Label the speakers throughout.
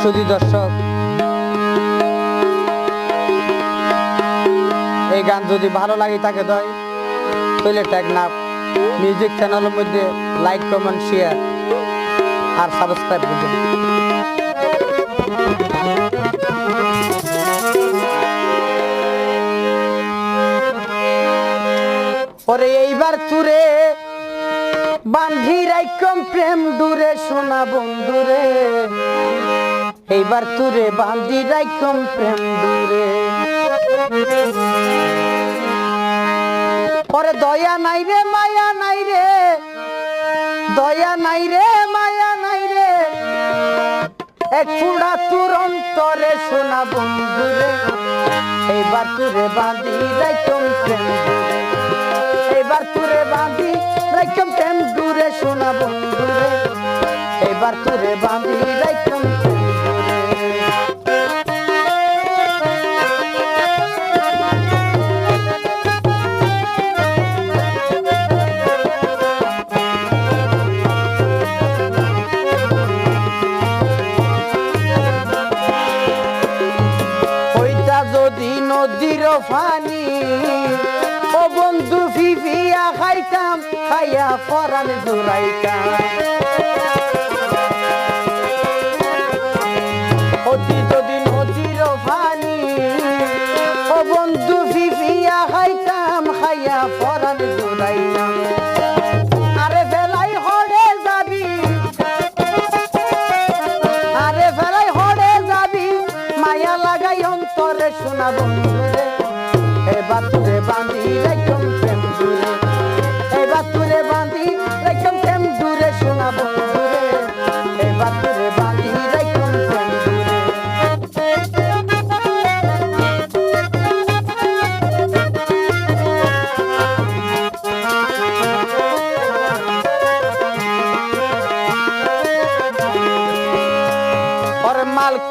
Speaker 1: সুধী দর্শক, এই গান যদি ভালো লাগে তাকে দয়। তাহলে ট্যাগ না মিউজিক চ্যানেলের মধ্যে লাইক কমেন্ট শেয়ার আর সাবস্ক্রাইব পরে এইবার তুরে বান্ধি রাইকম প্রেম দূরে সোনা বন্ধুরে। এইবার তুরে বান্ধি রাইকম প্রেম দূরে। পরে দয়া নাই রে, মায়া নাই রে। দয়া নাই রে, মায়া নাই রে। এক ফুড়া তুর অন্তরে সোনা বন্ধুরে। এইবার তুরে বাঁধি রাইকম প্রেম দূরে। এবার তুরে বাঁধি রাইকম প্রেম দূরে, সোনা বন্ধুরে। এবার তুরে বাঁধি রাইকম নদীর ফানি ও বন্ধু ফিফিয়া খাইতাম খাইয়া পরান জুড়াইতাম।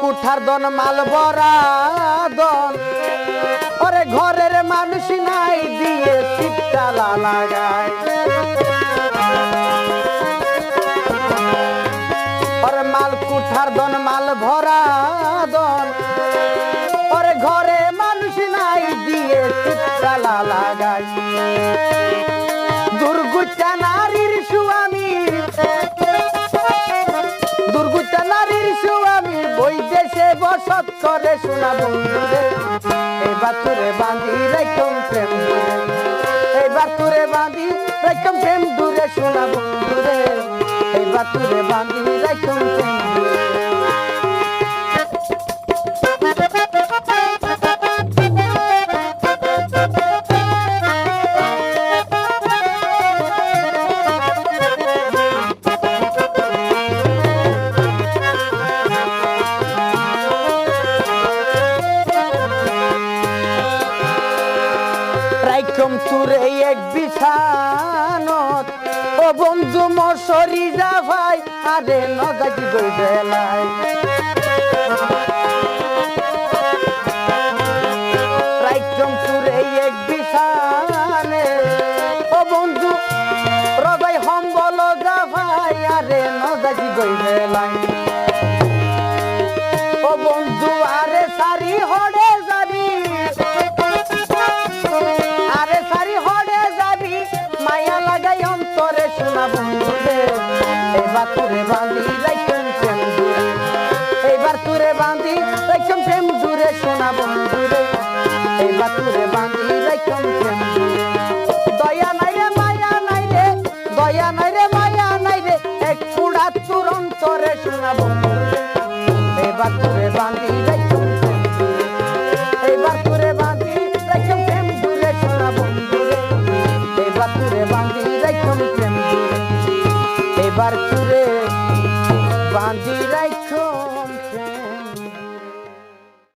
Speaker 1: কুঠার দন মাল বরা দন। ঘরের মানুষ নাই দিয়ে শীতকালা লাগায়। বসত করে শোনা বন্ধুরে এবার তোরে বাঁধি রেখম প্রেম দূরে। এবার তোরে বাঁধি রেখম প্রেম দূরে শোনা বন্ধুরে এবার তোরে বাঁধি রেখম প্রেম রাইকম তুরে এক বিছানত। ও বন্ধু মশরি যা ভাই আরে নজাকি গই বেলায় রাইকম দয়া নাই রে, মায়া নাই রে, এক পুড়া তুর অন্তরে শোনা বন্ধুরে এবার তোরে বাঁধি এবার তুরে বাঁধি রাইকম প্রেম দূরে এবার তুরে বাঁধি দূরে এবার তুরে বাঁধি